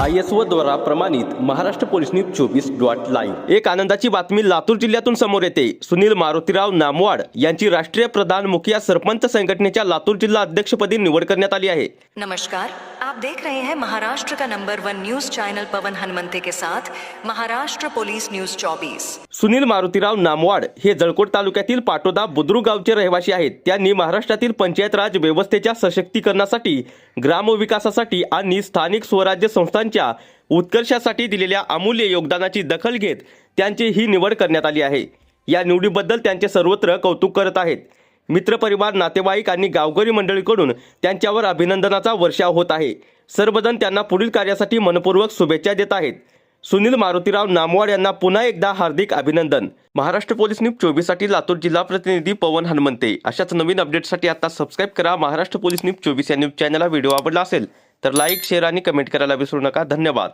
I S O द्वारा प्रमाणित Maharashtra police news चोवीस डॉट लाईव्ह. एक आनंदाची बातमी लातूर जिल्ह्यातून समोर येते. सुनील मारुतीराव नामवाड यांची राष्ट्रीय प्रधान मुखिया सरपंच संघटनेच्या लातूर जिल्हा अध्यक्षपदी निवड करण्यात आली आहे. नमस्कार. आप देख रहे हैं महाराष्ट्र का number one news channel Pawan Hanumante के साथ महाराष्ट्र पोलीस न्यूज 24 सुनील मारुतीराव नामवाड हे जळकोट तालुक्यातील पाटोदा बुद्रुक गावचे रहिवासी आहेत. त्यांनी महाराष्ट्रातील पंचायत राज व्यवस्थेच्या सशक्तीकरणासाठी ग्रामविकासासाठी आणि स्थानिक स्वराज्य संस्थांच्या उत्कर्षासाठी दिलेल्या अमूल्य योगदानाची दखल घेत त्यांची ही निवड करण्यात आली आहे. या निवडीबद्दल त्यांचे सर्वत्र कौतुक करत आहेत. मित्रपरिवार नातेवाईक आणि गावकरी मंडळीकडून त्यांच्यावर अभिनंदनाचा वर्षाव होत आहे. सर्वजण त्यांना पुढील कार्यासाठी मनपूर्वक शुभेच्छा देत आहेत. सुनील मारुतीराव नामवाड यांना पुन्हा एकदा हार्दिक अभिनंदन. महाराष्ट्र पोलीस न्यूज चोवीससाठी लातूर जिल्हा प्रतिनिधी पवन हनुमंते. अशाच नवीन अपडेटसाठी आता सबस्क्राईब करा महाराष्ट्र पोलीस न्यूज चोवीस या न्यूज चॅनलला. व्हिडिओ आवडला असेल तर लाईक शेअर आणि कमेंट करायला विसरू नका. धन्यवाद.